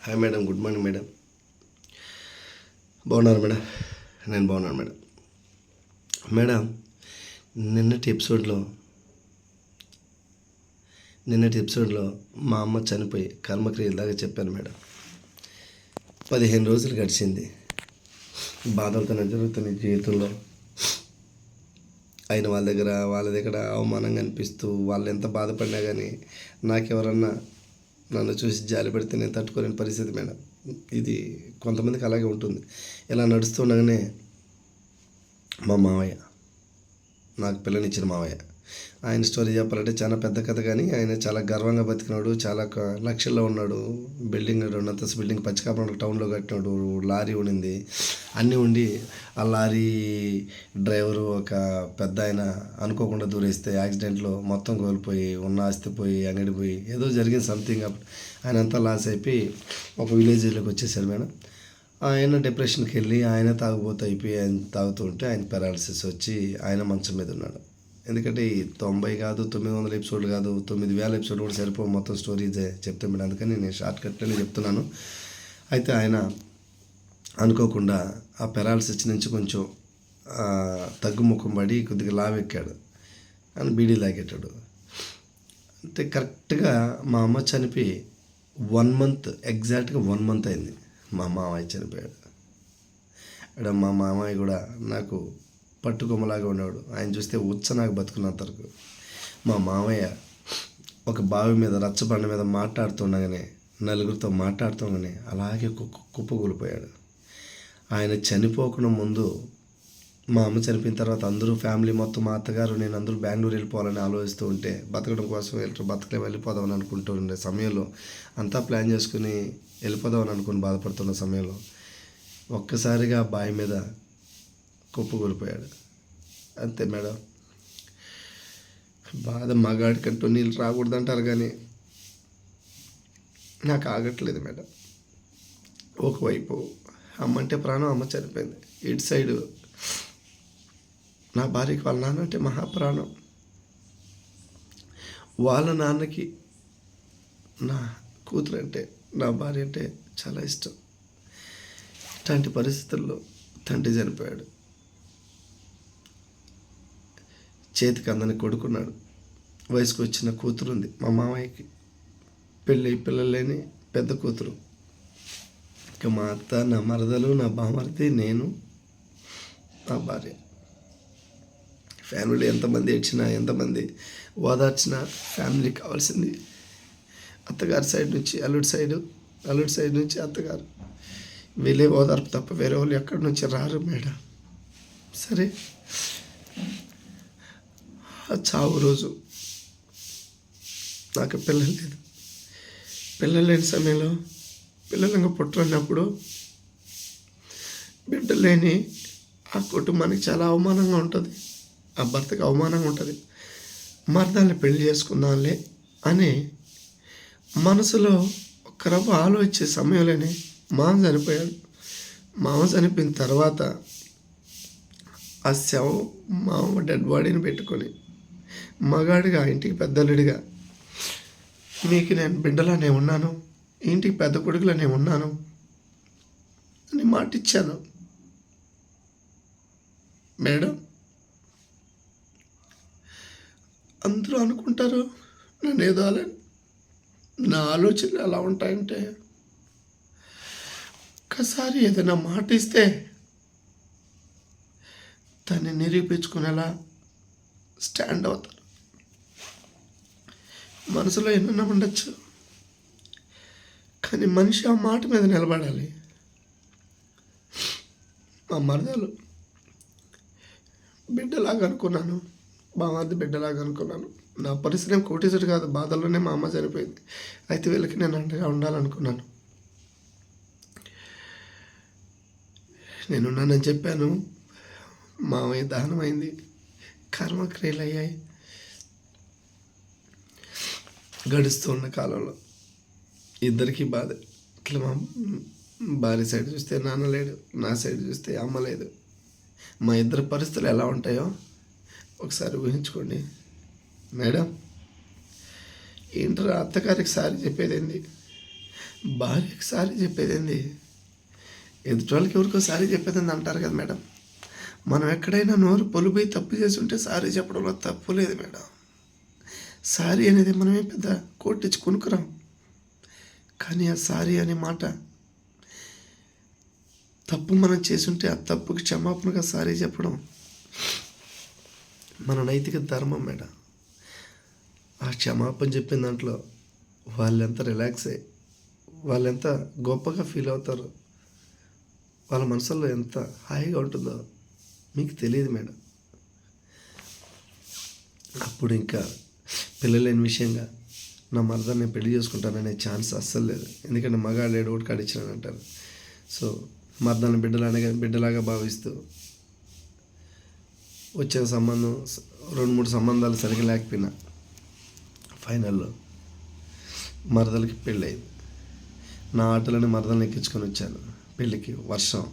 Hi madam good morning madam బాగున్నారు madam నేను బాగున్నాను మేడం మేడం నిన్నటి ఎపిసోడ్లో నిన్నటి ఎపిసోడ్లో మా అమ్మ చనిపోయి కర్మక్రియలాగా చెప్పాను మేడం పదిహేను రోజులు గడిచింది. బాధలతో జరుగుతున్న జీవితంలో. అయిన వాళ్ళ దగ్గర వాళ్ళ దగ్గర అవమానంగా అనిపిస్తూ వాళ్ళు ఎంత బాధపడినా కానీ నాకెవరన్నా నన్ను చూసి జాలి పెడితే నేను తట్టుకోలేని పరిస్థితి మేడం. ఇది కొంతమందికి అలాగే ఉంటుంది. ఇలా నడుస్తుండగానే మా మావయ్య నాకు పిల్లనిచ్చిన మావయ్య. ఆయన స్టోరీ చెప్పాలంటే చాలా పెద్ద కథ కానీ ఆయన చాలా గర్వంగా బతికినాడు చాలా లక్షల్లో ఉన్నాడు. బిల్డింగ్ రెండంతస్ బిల్డింగ్ పచ్చికాపురం టౌన్లో కట్టినాడు లారీ ఉండింది. అన్నీ ఉండి ఆ లారీ డ్రైవరు ఒక పెద్ద ఆయన అనుకోకుండా దూరేస్తే యాక్సిడెంట్లో మొత్తం కోల్పోయి ఉన్న ఆస్తి పోయి అంగడి పోయి ఏదో జరిగింది సంథింగ్ ఆయన అంతా లాస్ అయిపోయి ఒక విలేజ్లోకి వచ్చేసారు మేడం. ఆయన డిప్రెషన్కి వెళ్ళి ఆయన తాగుబోతు అయిపోయి ఆయన తాగుతుంటే ఆయన పెరాలసిస్ వచ్చి ఆయన మంచం మీద ఉన్నాడు. ఎందుకంటే ఈ తొంభై కాదు తొమ్మిది వందల ఎపిసోడ్లు కాదు తొమ్మిది వేల ఎపిసోడ్ కూడా సరిపో మొత్తం స్టోరీ చెప్తాను మేడం. అందుకని నేను షార్ట్ కట్లోనే చెప్తున్నాను. అయితే ఆయన అనుకోకుండా ఆ పెరాలసిస్ నుంచి కొంచెం తగ్గుముఖం పడి కొద్దిగా లావెక్కాడు. అని బీడీ లాగేటాడు. అంటే కరెక్ట్గా మా అమ్మ చనిపోయి వన్ మంత్ ఎగ్జాక్ట్గా వన్ మంత్ అయింది. మా మామయ్య చనిపోయాడు. అక్కడ మా మామయ్య కూడా నాకు పట్టుకొమ్మలాగా ఉండేవాడు. ఆయన చూస్తే ఉచ్చ నాకు బతుకున్నంతరకు మా మామయ్య ఒక బావి మీద రచ్చబండ మీద మాట్లాడుతుండగానే నలుగురితో మాట్లాడుతుండగానే అలాగే కుప్ప కుప్పకూలిపోయాడు. ఆయన చనిపోకుండా ముందు మా అమ్మ చనిపోయిన తర్వాత అందరూ ఫ్యామిలీ మొత్తం మా అత్తగారు నేను అందరూ బెంగళూరు వెళ్ళిపోవాలని ఆలోచిస్తూ ఉంటే బతకడం కోసం వెళ్ళి బతకలే వెళ్ళిపోదామని అనుకుంటూ ఉండే సమయంలో అంతా ప్లాన్ చేసుకుని వెళ్ళిపోదామని అనుకుని బాధపడుతున్న సమయంలో ఒక్కసారిగా బావి మీద కుప్పకూలిపోయాడు అంతే మేడం. బాధ మగాడికంటూ నీళ్ళు రాకూడదు అంటారు కానీ నాకు ఆగట్లేదు మేడం. ఒకవైపు అమ్మ అంటే ప్రాణం అమ్మ చనిపోయింది. ఇటు సైడు నా భార్యకి వాళ్ళ నాన్న అంటే మహాప్రాణం. వాళ్ళ నాన్నకి నా కూతురు అంటే నా భార్య అంటే చాలా ఇష్టం. ఇట్లాంటి పరిస్థితుల్లో తండ్రి చనిపోయాడు. చేతికి అందని కొడుకున్నాడు. వయసుకు వచ్చిన కూతురు ఉంది మా మామయ్యకి పెళ్ళి పిల్లలేని పెద్ద కూతురు. ఇక మా అత్త నా మరదలు నా బామర్ది నేను నా భార్య. ఫ్యామిలీ ఎంతమంది ఏడ్చినా ఎంతమంది ఓదార్చినా ఫ్యామిలీ కావాల్సింది. అత్తగారి సైడ్ నుంచి అల్లుడి సైడు అల్లుడి సైడ్ నుంచి అత్తగారు. వీళ్ళే ఓదార్పు తప్ప వేరే వాళ్ళు ఎక్కడి నుంచి రారు మేడం. సరే. చావు రోజు. నాకు పిల్లలు లేదు. పిల్లలు లేని సమయంలో పిల్లలు ఇంకా పుట్టనప్పుడు బిడ్డ లేని ఆ కుటుంబానికి చాలా అవమానంగా ఉంటుంది. ఆ భర్తకి అవమానంగా ఉంటుంది. మరదాన్ని పెళ్ళి చేసుకుందాంలే అని మనసులో ఒక రవ్వ ఆలోచించే సమయంలోనే మామ చనిపోయాడు. మామ చనిపోయిన తర్వాత ఆ శవం మామ డెడ్ బాడీని పెట్టుకొని మగాడిగా ఇంటికి పెద్దలుడిగా మీకు నేను బిడ్డలానే ఉన్నాను. ఇంటికి పెద్ద కొడుకులనే ఉన్నాను అని మాట ఇచ్చాను మేడం అందరూ అనుకుంటారు నన్ను ఏదో అలా నా ఆలోచనలు ఎలా ఉంటాయంటే ఒక్కసారి ఏదైనా మాట ఇస్తే దాన్ని నిరూపించుకునేలా స్టాండ్ అవుతారు. మనసులో ఎన్నైనా ఉండొచ్చు. కానీ మనిషి ఆ మాట మీద నిలబడాలి. మా మరదలు బిడ్డలాగా అనుకున్నాను. మా బిడ్డలాగా అనుకున్నాను. నా పరిస్థితి ఏం కాదు. బాధల్లోనే మా అమ్మ చనిపోయింది. అయితే వీళ్ళకి నేను అండగా ఉండాలనుకున్నాను. నేనున్నానని చెప్పాను. మామయ్య దహనమైంది. కర్మక్రియలు అయ్యాయి గడుస్తున్న కాలంలో ఇద్దరికీ బాధ. ఇట్లా మా భార్య సైడ్ చూస్తే నాన్న లేడు నా సైడ్ చూస్తే అమ్మ లేదు. మా ఇద్దరి పరిస్థితులు ఎలా ఉంటాయో ఒకసారి ఊహించుకోండి. మేడం ఏంట్రా అత్తగారికి సారి చెప్పేదేంది? భార్యకి సారీ చెప్పేదేంది? ఎదుటి ఎవరికో సారీ చెప్పేది అంటారు కదా మేడం. మనం ఎక్కడైనా నోరు పొలిపోయి తప్పు చేసి ఉంటే సారీ చెప్పడంలో తప్పు లేదు మేడం. సారీ అనేది మనమే పెద్ద కోటించి కొనుక్కురాం కానీ ఆ సారీ అనే మాట తప్పు మనం చేసుంటే ఆ తప్పుకి క్షమాపణగా సారీ చెప్పడం మన నైతిక ధర్మం మేడం. ఆ క్షమాపణ చెప్పిన దాంట్లో వాళ్ళెంత రిలాక్స్ అయ్యి వాళ్ళెంత గొప్పగా ఫీల్ అవుతారు వాళ్ళ మనసులో ఎంత హాయిగా ఉంటుందో మీకు తెలియదు మేడం. అప్పుడు ఇంకా పిల్లలేని విషయంగా నా మరదలు నేను పెళ్ళి చేసుకుంటాననే ఛాన్స్ అస్సలు లేదు. ఎందుకంటే మగాడు ఏడు ఒకటి కాడిచ్చినాను అంటారు. సో మరదల్ని బిడ్డలాగా బిడ్డలాగా భావిస్తూ వచ్చిన సంబంధం రెండు మూడు సంబంధాలు సరిగ్గా లేకపోయినా ఫైనల్లో మరదలకి పెళ్ళయింది. నా ఆటోలోనే మరదల్ని ఎక్కించుకొని వచ్చాను. పెళ్ళికి వర్షం.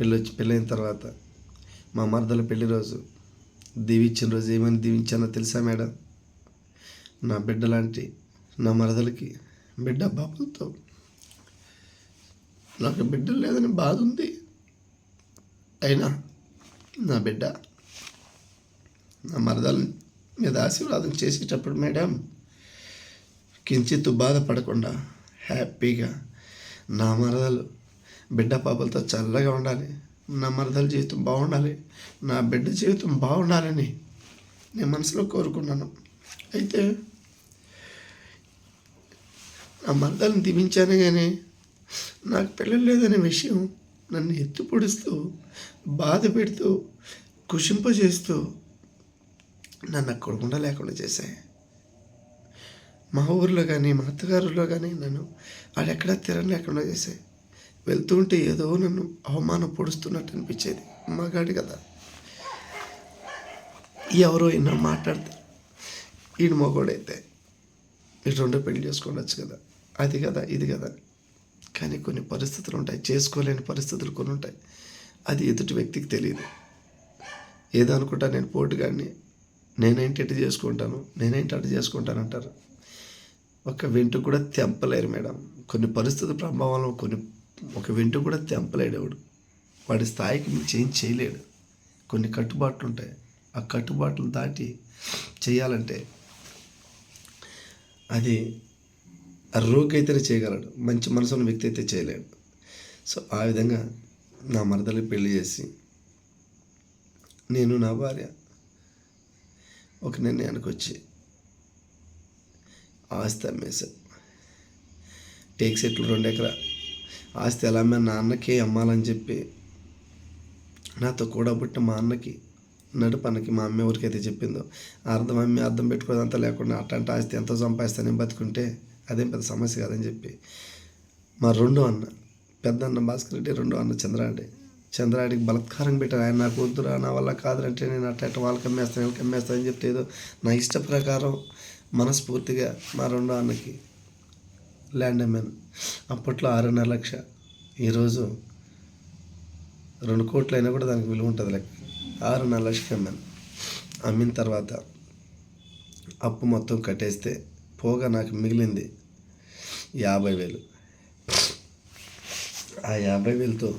పెళ్ళి వచ్చి పెళ్ళైన తర్వాత మా మరదల పెళ్ళి రోజు. దీవించిన రోజు ఏమని దీవించానో తెలుసా మేడం? నా బిడ్డ లాంటి నా మరదలకి బిడ్డ బాబులతో. నాకు బిడ్డ లేదని బాధ ఉంది. అయినా నా బిడ్డ నా మరదల మీద ఆశీర్వాదం చేసేటప్పుడు మేడం కించిత్తు బాధపడకుండా హ్యాపీగా నా మరదలు బిడ్డ పాపలతో చల్లగా ఉండాలి. నా మరదల జీవితం బాగుండాలి. నా బిడ్డ జీవితం బాగుండాలని నేను మనసులో కోరుకున్నాను. అయితే నా మరదలను దీవించాను కానీ నాకు పిల్లలు లేదనే విషయం నన్ను ఎత్తు పొడుస్తూ బాధ పెడుతూ కుషింపజేస్తూ నన్ను అక్కడ ఉండలేకుండా చేశాయి. మా ఊర్లో కానీ మా అత్తగారులో కానీ నన్ను ఆడెక్కడా తిరగలేకుండా చేశాయి. వెళ్తూ ఉంటే ఏదో నన్ను అవమానం పొడుస్తున్నట్టు అనిపించేది. మగాడి కదా. ఎవరో ఎన్నో మాట్లాడతారు. ఈడు మగోడైతే ఇటు రెండో పెళ్ళి చేసుకోవచ్చు కదా. అది కదా ఇది కదా. కానీ కొన్ని పరిస్థితులు ఉంటాయి. చేసుకోలేని పరిస్థితులు కొన్ని ఉంటాయి. అది ఎదుటి వ్యక్తికి తెలియదు. ఏదో అనుకుంటా నేను పోటుగాడిని. నేనేంటి ఎటు చేసుకుంటాను? నేనేంటి అటు చేసుకుంటాను అంటారు. ఒక వింటు కూడా తెంపలేరు మేడం. కొన్ని పరిస్థితుల ప్రభావంలో కొన్ని ఒక వెంట కూడా తెంపలేడు ఎవడు. వాడి స్థాయికి మించి ఏం చేయలేడు. కొన్ని కట్టుబాట్లు ఉంటాయి. ఆ కట్టుబాట్లు దాటి చేయాలంటే అది రోగి అయితేనే చేయగలడు. మంచి మనసు ఉన్న వ్యక్తి అయితే చేయలేడు. సో ఆ విధంగా నా మరదలు పెళ్ళి చేసి నేను నా భార్య ఒక నిర్ణయానికి వచ్చి ఆస్తి అమ్మేశాను. టేక్ సెట్లు రెండు ఎకరా ఆస్తి ఎలా అమ్మా నాన్నకే అమ్మాలని చెప్పి నాతో కూడా పుట్టిన మా అన్నకి నడుపన్నకి మా అమ్మ ఎవరికైతే చెప్పిందో అర్థం అమ్మి అర్థం పెట్టుకోదంతా లేకుండా అట్లాంటి ఆస్తి ఎంతో సంపాదిస్తానని బతుకుంటే అదేం పెద్ద సమస్య కాదని చెప్పి మా రెండో అన్న పెద్ద అన్న భాస్కర్ రెడ్డి రెండో అన్న చంద్రారెడ్డి. చంద్రారెడ్డికి బలత్కారం పెట్టారు. ఆయన నాకు వద్దురా నా వల్ల కాదంటే నేను అట్ట అట్ట వాళ్ళకి అమ్మేస్తాను వీళ్ళకి అమ్మేస్తాను అని చెప్తే ఏదో నా ఇష్ట ప్రకారం మనస్ఫూర్తిగా మా రెండో అన్నకి ల్యాండ్ అమ్మాను అప్పట్లో ఆరున్నర లక్ష. ఈరోజు రెండు కోట్లు అయినా కూడా దానికి విలువ ఉంటుంది లెక్క. ఆరున్నర లక్షకి అమ్మాను అమ్మిన తర్వాత అప్పు మొత్తం కట్టేస్తే పోగా నాకు మిగిలింది యాభై వేలు. ఆ యాభై వేలతో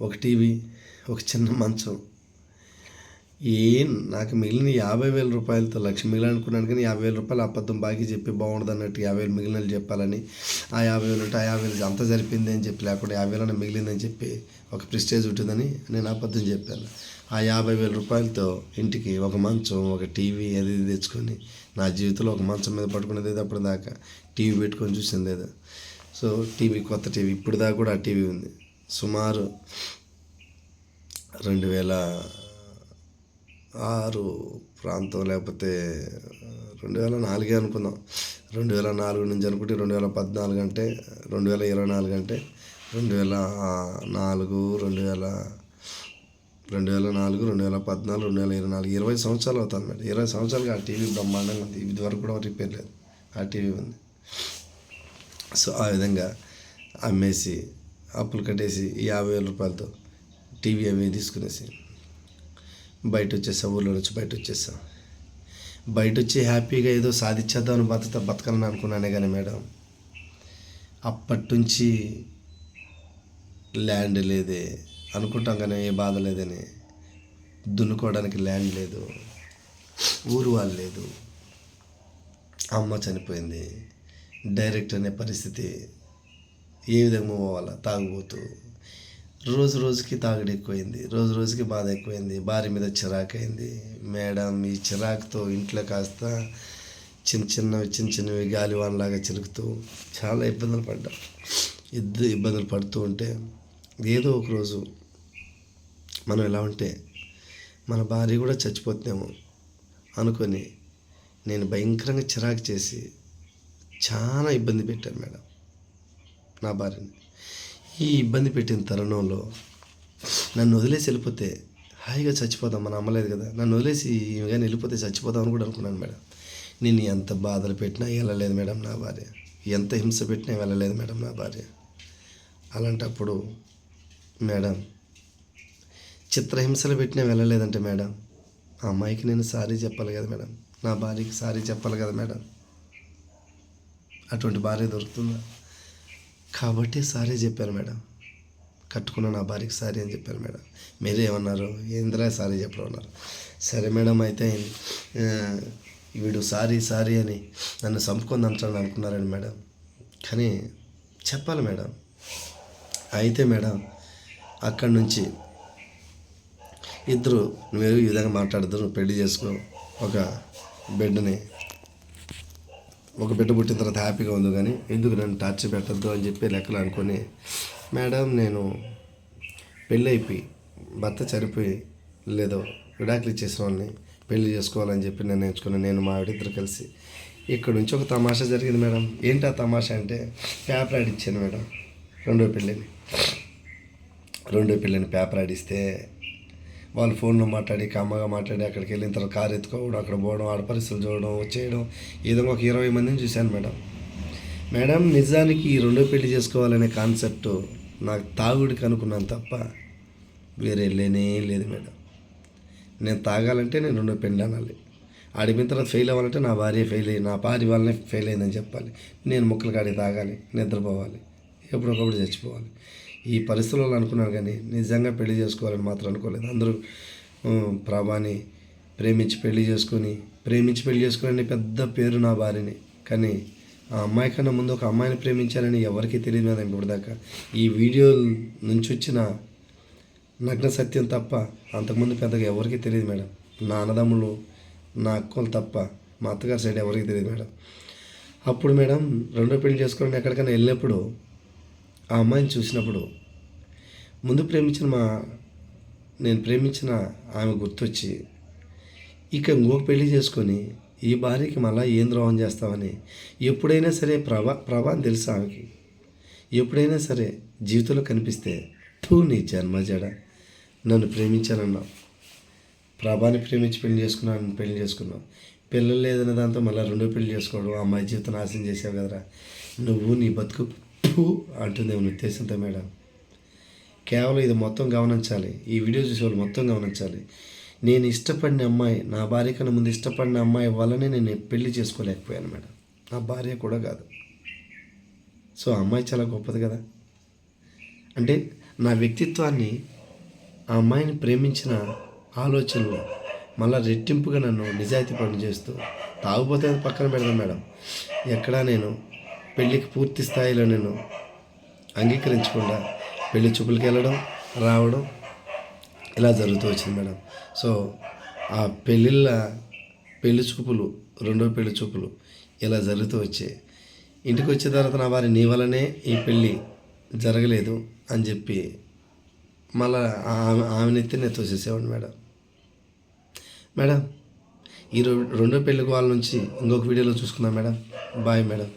ఒక టీవీ ఒక చిన్న మంచం ఏం? నాకు మిగిలిన యాభై వేల రూపాయలతో లక్ష మిగిలనుకున్నాను కానీ యాభై వేల రూపాయలు అబద్ధం బాకీ చెప్పి బాగుండదు అన్నట్టు యాభై వేలు మిగిలిన చెప్పాలని ఆ యాభై వేలు ఉంటే ఆ యాభై వేలు అంత జరిపింది అని చెప్పి లేకుండా యాభై వేలన్నా మిగిలిందని చెప్పి ఒక ప్రిస్టేజ్ ఉంటుందని నేను అబద్ధం చెప్పాను. ఆ యాభై వేల రూపాయలతో ఇంటికి ఒక మంచం ఒక టీవీ అది ఇది తెచ్చుకొని నా జీవితంలో ఒక మంచం మీద పట్టుకునేది అప్పుడు దాకా టీవీ పెట్టుకొని చూసింది లేదా. సో టీవీ కొత్త టీవీ ఇప్పుడు దాకా కూడా ఆ టీవీ ఉంది. సుమారు రెండు వేల ఆరు ప్రాంతం లేకపోతే రెండు వేల నాలుగే అనుకుందాం. రెండు వేల నాలుగు నుంచి అనుకుంటే రెండు వేల పద్నాలుగు అంటే రెండు వేల ఇరవై నాలుగు అంటే రెండు వేల నాలుగు రెండు వేల రెండు వేల నాలుగు రెండు వేల పద్నాలుగు రెండు వేల ఇరవై నాలుగు. ఇరవై సంవత్సరాలు అవుతుంది మేడం. ఇరవై సంవత్సరాలుగా ఆ టీవీ బ్రహ్మాండంగా ఉంది. ఇది వరకు కూడా రిపేర్ లేదు. ఆ టీవీ ఉంది. సో ఆ విధంగా అమ్మేసి అప్పులు కట్టేసి యాభై వేల రూపాయలతో టీవీ అవి తీసుకునేసి బయట వచ్చేసా ఊళ్ళో నుంచి బయట వచ్చేసా బయట వచ్చి హ్యాపీగా ఏదో సాధించేద్దామని బతుక బతకాలని అనుకున్నానే కానీ మేడం. అప్పటి నుంచి ల్యాండ్ లేదే అనుకుంటాం కానీ ఏ బాధ లేదని. దున్నుకోవడానికి ల్యాండ్ లేదు ఊరు వాళ్ళు లేదు. అమ్మ చనిపోయింది డైరెక్ట్ అనే పరిస్థితి ఏ విధంగా పోవాలా తాగుబోతూ. రోజు రోజుకి తాగడం ఎక్కువైంది రోజు రోజుకి బాధ ఎక్కువైంది భార్య మీద చిరాకైంది. మేడం ఈ చిరాకుతో ఇంట్లో కాస్త చిన్న చిన్నవి చిన్న చిన్నవి గాలివానలాగా చిరుకుతూ చాలా ఇబ్బందులు పడ్డా. ఇద్దరు ఇబ్బందులు పడుతూ ఉంటే ఏదో ఒకరోజు మనం ఎలా ఉంటే మన భార్య కూడా చచ్చిపోతున్నాము అనుకొని నేను భయంకరంగా చిరాకు చేసి చాలా ఇబ్బంది పెట్టాను మేడం నా భార్యని. ఈ ఇబ్బంది పెట్టిన తరుణంలో నన్ను వదిలేసి వెళ్ళిపోతే హాయిగా చచ్చిపోదాం మన అమ్మలేదు కదా. నన్ను వదిలేసి ఈమె కానీ వెళ్ళిపోతే చచ్చిపోదామని కూడా అనుకున్నాను మేడం. నేను ఎంత బాధలు పెట్టినా వెళ్ళలేదు మేడం నా భార్య. ఎంత హింస పెట్టినా వెళ్ళలేదు మేడం నా భార్య. అలాంటప్పుడు మేడం చిత్రహింసలు పెట్టినా వెళ్ళలేదంటే మేడం ఆ అమ్మాయికి నేను సారీ చెప్పాలి కదా మేడం. నా భార్యకి సారీ చెప్పాలి కదా మేడం. అటువంటి భార్య దొరుకుతుందా? కాబట్టి సారీ చెప్పాను మేడం. కట్టుకున్న నా భార్యకి సారీ అని చెప్పారు మేడం. మీరు ఏమన్నారు? ఏంద్రా సారీ చెప్పడం అన్నారు. సరే మేడం అయితే వీడు సారీ సారీ అని నన్ను చంపుకుంది అంటాను అనుకున్నారండి మేడం. కానీ చెప్పాలి మేడం. అయితే మేడం అక్కడి నుంచి ఇద్దరు నువ్వు ఈ విధంగా మాట్లాడదు నువ్వు పెళ్ళి చేసుకో ఒక బిడ్డని ఒక బిడ్డ పుట్టిన తర్వాత హ్యాపీగా ఉంది కానీ ఎందుకు నన్ను టార్చర్ పెట్టద్దు అని చెప్పి లెక్కలు అనుకొని మేడం నేను పెళ్ళి అయిపోయి భర్త చనిపోయి లేదో విడాకులు ఇచ్చేసిన వాళ్ళని పెళ్ళి చేసుకోవాలని చెప్పి నేను నేర్చుకున్నాను. నేను మా ఆవిడిద్దరు కలిసి ఇక్కడ నుంచి ఒక తమాషా జరిగింది మేడం. ఏంటి ఆ తమాషా అంటే పేపర్ ఆడిచ్చాను ఇచ్చాను మేడం రెండో పెళ్ళిని రెండో పెళ్ళిని పేపర్ ఆడిస్తే వాళ్ళు ఫోన్లో మాట్లాడి కమ్మగా మాట్లాడి అక్కడికి వెళ్ళిన తర్వాత కారు ఎత్తుకోవడం అక్కడ పోవడం ఆడ పరిస్థితులు చూడడం వచ్చేయడం ఏదో ఒక ఇరవై మందిని చూశాను మేడం. మేడం నిజానికి ఈ రెండో పెళ్ళి చేసుకోవాలనే కాన్సెప్ట్ నాకు తాగుడికి అనుకున్నాను తప్ప వేరే లేనే లేదు మేడం. నేను తాగాలంటే నేను రెండో పెళ్ళి అనాలి. ఆడిపోయిన తర్వాత ఫెయిల్ అవ్వాలంటే నా భార్య ఫెయిల్ అయ్యి నా భార్య వాళ్ళనే ఫెయిల్ అయిందని చెప్పాలి. నేను ముక్కలు కాడి తాగాలి నిద్రపోవాలి ఎప్పుడొకప్పుడు చచ్చిపోవాలి. ఈ పరిస్థితుల్లో అనుకున్నాను కానీ నిజంగా పెళ్ళి చేసుకోవాలని మాత్రం అనుకోలేదు. అందరూ ప్రభాని ప్రేమించి పెళ్ళి చేసుకొని ప్రేమించి పెళ్ళి చేసుకుని పెద్ద పేరు నా భార్యని. కానీ ఆ అమ్మాయి కన్నా ముందు ఒక అమ్మాయిని ప్రేమించాలని ఎవరికీ తెలియదు మేడం ఇప్పటిదాకా ఈ వీడియో నుంచి వచ్చిన నగ్న సత్యం తప్ప అంతకుముందు పెద్దగా ఎవరికీ తెలియదు మేడం. నా అన్నదమ్ములు నా అక్కలు తప్ప మా అత్తగారి సైడ్ ఎవరికీ తెలియదు మేడం. అప్పుడు మేడం రెండో పెళ్ళి చేసుకోవడానికి ఎక్కడికైనా వెళ్ళినప్పుడు ఆ అమ్మాయిని చూసినప్పుడు ముందు ప్రేమించిన మా నేను ప్రేమించిన ఆమె గుర్తొచ్చి ఇక ఇంకొక పెళ్ళి చేసుకొని ఈ భార్యకి మళ్ళీ ఏం ద్రోహం చేస్తామని ఎప్పుడైనా సరే ప్రభా ప్రభా అని తెలుసు ఆమెకి. ఎప్పుడైనా సరే జీవితంలో కనిపిస్తే టూ నీ జన్మ జడ నన్ను ప్రేమించానన్నావు. ప్రభాని ప్రేమించి పెళ్ళి చేసుకున్నాను పెళ్ళి చేసుకున్నావు. పిల్లలు లేదన్న దాంతో మళ్ళీ రెండో పెళ్ళి చేసుకోవడం అమ్మాయి జీవితం నాశనం చేసావు కదరా. నువ్వు నీ బతుకు ఫు అంటుంది ఉన్న ఉద్దేశంతో మేడం? కేవలం ఇది మొత్తం గమనించాలి. ఈ వీడియో చూసేవాళ్ళు మొత్తం గమనించాలి. నేను ఇష్టపడిన అమ్మాయి నా భార్య కన్నా ముందు ఇష్టపడిన అమ్మాయి వల్లనే నేను పెళ్ళి చేసుకోలేకపోయాను మేడం. నా భార్య కూడా కాదు. సో ఆ అమ్మాయి చాలా గొప్పది కదా? అంటే నా వ్యక్తిత్వాన్ని ఆ అమ్మాయిని ప్రేమించిన ఆలోచనలు మళ్ళా రెట్టింపుగా నన్ను నిజాయితీ పని చేస్తూ తాగుపోతే పక్కన పెడదాం మేడం. ఎక్కడా నేను పెళ్ళికి పూర్తి స్థాయిలో నేను అంగీకరించకుండా పెళ్ళి చూపులకి వెళ్ళడం రావడం ఇలా జరుగుతూ వచ్చింది మేడం. సో ఆ పెళ్ళిళ్ళ పెళ్ళి చూపులు రెండో పెళ్ళి చూపులు ఇలా జరుగుతూ వచ్చాయి. ఇంటికి వచ్చిన తర్వాత నా వారి నీ వల్లనే ఈ పెళ్ళి జరగలేదు అని చెప్పి మళ్ళా ఆమె ఆమెనెత్తి నేను తోసేసేవాడిని మేడం. మేడం ఈ రెండో పెళ్ళి వాళ్ళ నుంచి ఇంకొక వీడియోలో చూసుకుందాం మేడం. Bye madam.